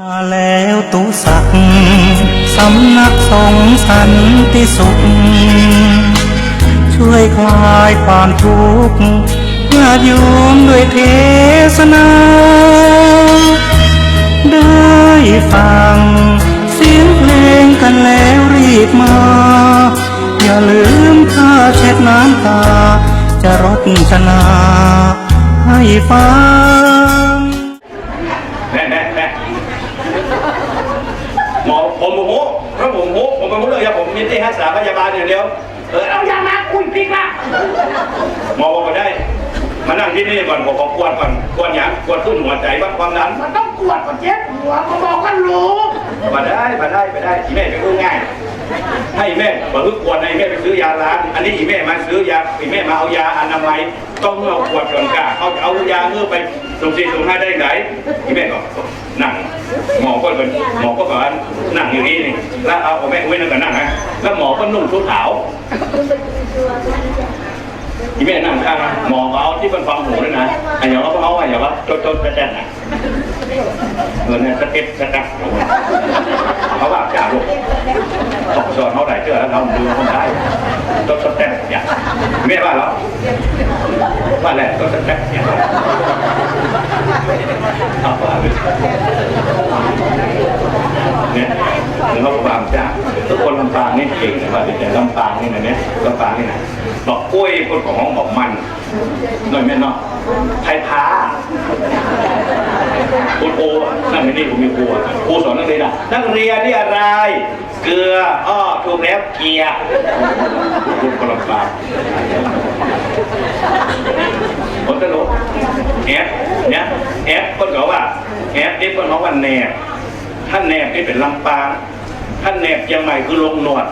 มาแล้วตุสักสำนักสงสันติสุข ช่วยคลายความทุกข์ญาติโยมด้วยเทศนา ได้ฟัง เสียงเพลงกันแล้วรีบมา อย่าลืมค่าเช็ดน้ำตา จะรดชนาให้ฟัง มีที่รักษาพยาบาลอย่างเดียว เออเอายามาคุยพริกละหมอบอกมาได้ มานั่งที่นี่ก่อนผมกวนก่อนกวนหยังกวนขึ้นหัวใจวัดความดันมันต้องกวดกับเจ็บหัวมาบอกกันรู้มาได้มาได้มาได้อีแม่ไปกู้ง่ายให้แม่บอกคือกวนให้แม่ไปซื้อยาล้างอันนี้อีแม่มาซื้อยาอีแม่มาเอายาอนามัยต้องเมื่อขวดก่อนกะเขาจะเอายาเมื่อไปสุ่มสี่สุ่มห้าได้ไหนอีแม่ก็ นั่งหมอก็เป็นหมอก็บอกว่านั่งอยู่นี่นี่แล้วเอาแม่ไว้ยนั่งกันนั่งนะแล้วหมอก็นุ่งชุดขาวอีแม่นั่งข้างนะหมอก็เอาที่เป็นฟังหูด้วยนะไอ้อย่างเราก็เอาไอ้อย่างว่าโจดโจดแจ๊ดนะเงินเนี่ยสเก็ตสกัดเขาว่าจ่าลูกตกสอนเขาไหนเจอแล้วเราดูคนได้ต้นสแต็กอย่างไม่ว่าแล้วว่าแหละต้นสแต็กอย่างเอาว่าเลยเนี่ย งเขาบางจ้าทุกคนลำปางนี่เก่งนะว่าแต่ลำปางนี่นะเนี่ยลำปางนี่นะบอกกล้วยคนของห้องบอกมันหน่อยแม่เนาะไทยพาคุณครูอะนั่นไม่นี่ผมมีครูครูสอนนักเรียนอะนักเรียนนี่อะไร เกลืออ้อถูกแล้วเกียร์คุณคนละปากผมจะรู้แอฟเนี่ยแอฟคนเขาว่าแอฟนี่คนเขาว่าแนบท่านแนบนี่เป็นลำปาง ท่านแนบยังใหม่คือลงหนวด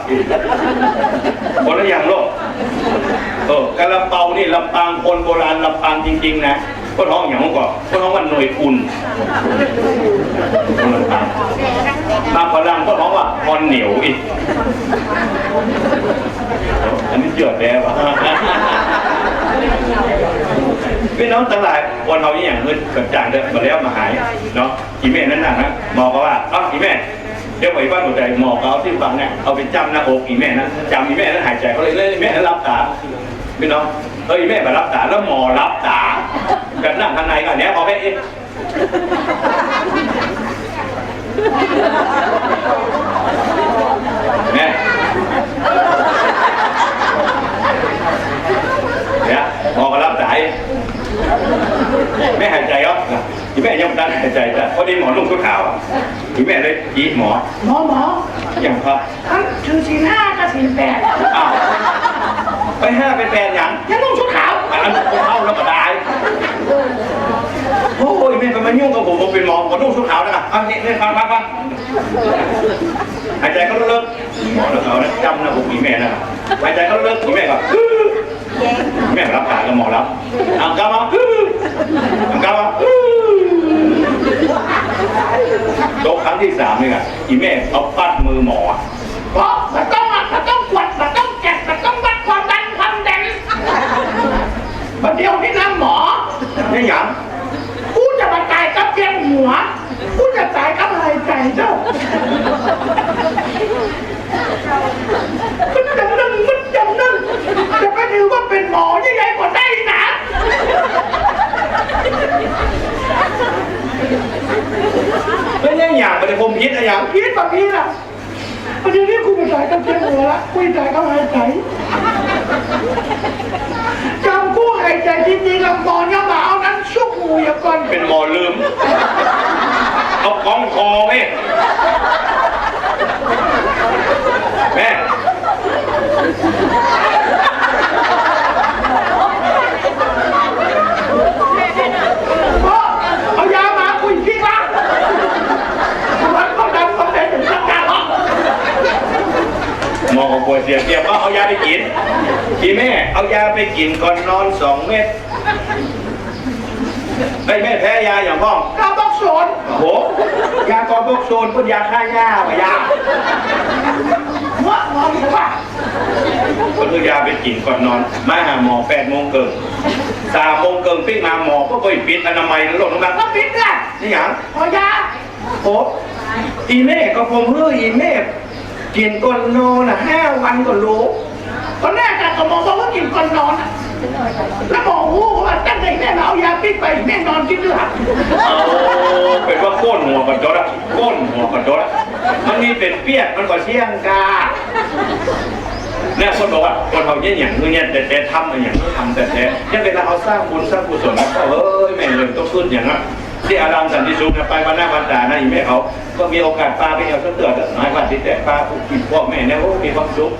คนละอย่างโลกเออกะลำเปานี่ลำปางคนโบราณลำปางจริง ๆ นะก็ท้องอย่างนั้ก่อนก็ท้องว่าหน่วยอุ่นลำปางมาพลังก็ท้องว่าพรเหนียวอีกอันนี้เจือดแล้วะพี่น้องทั้งหลายคนเอาอย่างเงินกระจ่างเดินมาแล้วมาหายเนาะอีแม่นั่นน่ะนะหมอก็ว่าอ้าอีแม่ เดี๋ยวไปบ้านหัวใจหมอเขาเอาที่ฟังเนี่ยเอาไปจำหน้าอกอีแม่นะจำอีแม่แล้วหายใจเขาเลยเลยแม่นั้นรับตาพี่น้องเอ้ยแม่มารับตาแล้วหมอรับตากันนั่งข้างในกันเนี้ยพอแม่เอ๊ะแม่เนี่ยหมอก็รับสายแม่หายใจเหรออีแม่ ยังไม่ทันหายใจจ้ะพอดีหมอนุ่งชุดขาวอะอีแม่เลยยีหมอ หมอหมออย่างครับทั้งถือสีห้ากับสีแปดอ้าวไปห้าไปแปดอย่างยังต้องชุดขาวอันนั้นผมเข้าแล้วก็ได้โอ้ยแม่ไปมายุ่งกับผมผมเป็นหมอผมนุ่งชุดขาวนะครับอันนี้เนี่ยฟังฟังฟังหายใจเขาเลิกหมอแล้วเขานะจำนะผมมีแม่นะครับหายใจเขาเลิกมีแม่ก็แม่รับสายกับหมอรับอังกามาอังกามา โดนครั้งที่สามนี่ค่ะอีแม่เอาปัดมือหมอเพราะมันต้องอะมันต้องกวดมันต้องแจกมันต้องวัดความดันความดันมันเดียวนี่นะหมอนี่หยังกูจะมาตายกับเพียงหัวกูจะตายกับอะไรใจเจ้ามันจำนึงมันจำนึงจะไปถือว่าเป็นหมอยังไงกว่าได้นะ ไม่ใช่หยังไม่ได้ผมคิด อะไรหยังพีทแบบนี้ล่ะประเดี๋ยวนี้คุณไปตายกันเพียงหัวละคุณจะตายกับหายใจจำกู้หายใจจริงๆลำตอนยังมาเอานั้นชุกงูอย่าก่อน เป็นหมอลืม เอากล้องคอไหมแม่ พ่อเอายามาคุยพี่ละมันก็ดันก็เป็นถึงสักการหรอก หมอก็ปวดเสียเกียบก็เอายาไปกินพี่แม่ เอายาไปกินก่อนนอนสองเม็ดไอ้ยแม่แพ้ยาอย่างพ่องกาบอกสนโอ้โหยากอพวกโซนพ่นยาฆ่าหญ้าปะยาหัวงอนหรือว่าก็คือยาไปกินก่อนนอนมาหาหมอแปดโมงเกินสามโมงเกินปิ้งมาหมอก็ไปปิดอนามัยแล้วลงน้ำมันก็ปิดเลยนี่หยังเอายาโอ้อีแม่ก็ผมเฮ้ยอีแม่ กินก้นโนน่ะห้าวันก็รู้ตอนแรกอะก็มองว่ากินก่อนนอนแล้วบอกโอ้ว่าตั้งใจแม่เราเอายาพิษไปแม่นอนกินเลือดเอาเป็นว่าก้นหัวกระจดอะก้นหัวกระจดอะมันมีเป็นเปียกมันก็เชี่ยงกาเนี่ยคนบอกว่าคนเขาเนี่ยอย่างเนี่ยแต่แต่ทำอะไรอย่างนี้ทำแต่แต่เนี่ยเวลาเขาสร้างบุญสร้างกุศลเขาเอ้ยแม่เลยต้องขึ้นอย่างนั้นที่อารามสันติสุขนี่ยไปวันหน้าวันตานะอีแม่เขา ก็มีโอกาสปลาไปเอาเสื้อเตือนน้อยวันที่แต่ปลาผู้กินพ่อแม่เนี่ยโอ้มีความสุข